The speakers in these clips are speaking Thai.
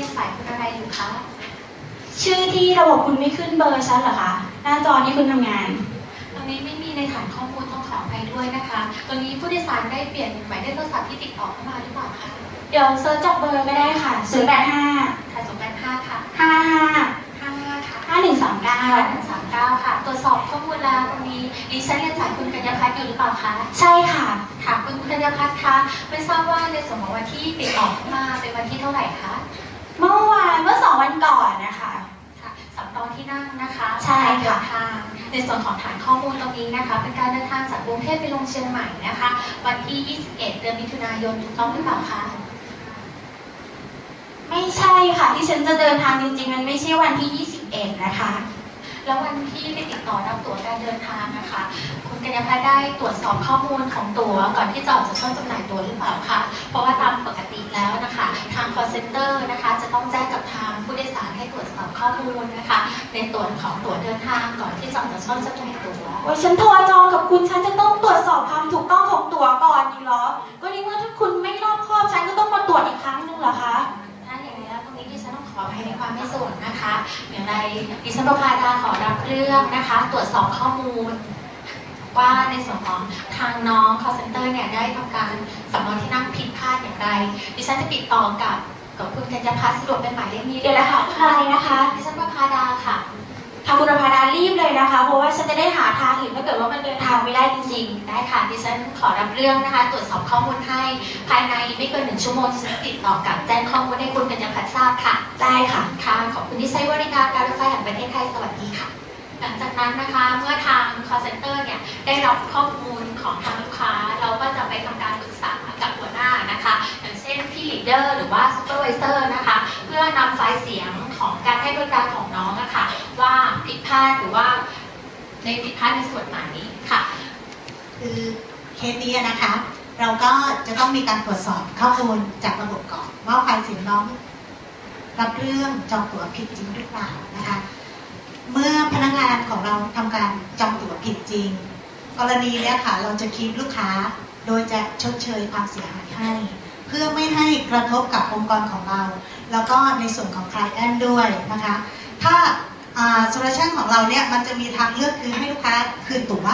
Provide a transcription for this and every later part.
รียนสายคุณอะไรอยู่คะ ชื่อที่ระบบคุณไม่ขึ้นเบอร์ฉันเหรอคะ หน้าจอที่คุณทำงาน ตรงนี้ไม่มีในฐานข้อมูลต้องขออภัยด้วยนะคะ ตรงนี้ผู้โดยสารได้เปลี่ยนหมายเลขโทรศัพท์ที่ติดต่อเข้ามาหรือเปล่าคะ เดี๋ยวเซิร์ชจากเบอร์ก็ได้ค่ะ0 8 5ค่ะสองแปดห้าค่ะ5 5ห้าห้าค่ะ5 1 3เก้า9หนึ่งสามเก้าค่ะ ตรวจสอบข้อมูลแล้วตรงนี้ดิฉันเรียนสายคุณกัญญาพัฒน์อยู่หรือเปล่าคะ ใช่ค่ะค่ะคุณกัญญาพัฒน์คะ ไม่ทราบว่าในส่วนของวันที่ติดต่อเข้ามาเป็นวันที่เท่าไหร่คะ เมื่อวานเมื่อสองวันก่อนนะคะค่ะสำรองที่นั่งนะคะใช่ค่ะการเดินทางในส่วนของฐานข้อมูลตรงนี้นะคะ เป็นการเดินทางจากกรุงเทพไปลงเชียงใหม่นะคะ วันที่ 21 เดือนมิถุนายนถูกต้องหรือเปล่าคะไม่ใช่ค่ะที่ฉันจะเดินทางจริงๆ มันไม่ใช่วันที่ 21 นะคะ แล้ววันที่ไปติดต่อรับตั๋วการเดินทางนะคะ คุณกัญญาพัฒน์ได้ตรวจสอบข้อมูลของตั๋วก่อนที่จะออกจากช่องจำหน่ายตั๋วหรือเปล่าคะเพราะว่าตามปกติแล้วนะคะ ทาง call center นะคะ ข้อมูลนะคะ ในตั๋วของตั๋วเดินทางก่อนที่จะออกจากช่องจำหน่ายตั๋วโอ้ยฉันโทรจองกับคุณฉันจะต้องตรวจสอบความถูกต้องของตั๋วก่อนอยู่เหรอ ก็นี่เมื่อถ้าคุณไม่รอบคอบฉันก็ต้องมาตรวจอีกครั้งหนึงเหรอคะถ้าอย่างนี้แล้วตรงนี้ดิฉันต้องขออภัยในความไม่สะดวกนะคะ อย่างไรดิฉันประภาดาขอรับเรื่องนะคะ ตรวจสอบข้อมูลว่าในส่วนของทางน้อง call center เนี่ยได้ทำการสำรองที่นั่งผิดพลาดอย่างไร ดิฉันจะติดต่อกับ กับคุณกัญญาพัฒน์สะดวกเป็นหมายเลขนี้เดี๋ยวนะคะใครนะคะดิฉันประภาดาค่ะทางคุณประภาดารีบเลยนะคะ เพราะว่าฉันจะได้หาทางอื่นถ้าเกิดว่ามันเดินทางไม่ได้จริงได้ค่ะดิฉันขอรับเรื่องนะคะ ตรวจสอบข้อมูลให้ภายในไม่เกินหนึ่งชั่วโมงดิฉันติดต่อกลับแจ้งข้อมูลให้คุณกัญญาพัฒน์ทราบค่ะๆได้ค่ะ ค่ะ ขอบคุณที่ใช้บริการการรถไฟแห่งประเทศไทย สวัสดีค่ะหลังจากนั้นนะคะเมื่อทาง call center เนี่ยได้รับข้อมูลของทางลูกค้า เราก็จะไปทำการปรึกษากับหัวหน้านะคะ อย่างเช่นพี่ leader หรือว่า supervisor นะคะ เพื่อนำไฟล์เสียงของการให้บริการของน้องนะคะว่าผิดพลาดหรือว่าในผิดพลาดในส่วนไหนค่ะ คือเคสนี้นะคะ เราก็จะต้องมีการตรวจสอบข้อมูลจากระบบก่อนว่าไฟล์เสียงน้อง รับเรื่องจองตั๋วผิดจริงหรือเปล่านะคะ เมื่อพนักงานของเราทำการจองตั๋วผิดจริง กรณีเนี้ยค่ะ เราจะคีบลูกค้าโดยจะชดเชยความเสียหายให้ เพื่อไม่ให้กระทบกับองค์กรของเรา แล้วก็ในส่วนของ c l i e n t ด้วยนะคะ ถ้าโซลูชันของเราเนี่ยมันจะมีทางเลือกคือให้ลูกค้าคืนตั๋ว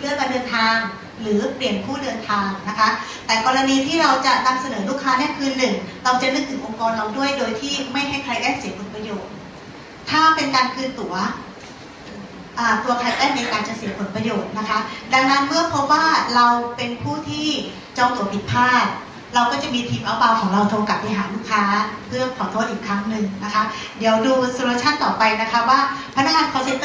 เลือกการเดินทางหรือเปลี่ยนผู้เดินทางนะคะ แต่กรณีที่เราจะนำเสนอลูกค้าเนี่ยคือหนึ่งเราจะนึกถึงองค์กรเราด้วย โดยที่ไม่ให้ใครแอนเสียผลประโยชน์ ถ้าเป็นการคืนตั๋วตัวใครแอนในการจะเสียผลประโยชน์นะคะ ดังนั้นเมื่อพบว่าเราเป็นผู้ที่จองตั๋วผิดพลาด เราก็จะมีทีมเอาเบาของเราโทรกลับไปหาลูกค้า เพื่อขอโทษอีกครั้งหนึ่งนะคะ เดี๋ยวดูโซลูชันต่อไปนะคะว่าพนักงาน call center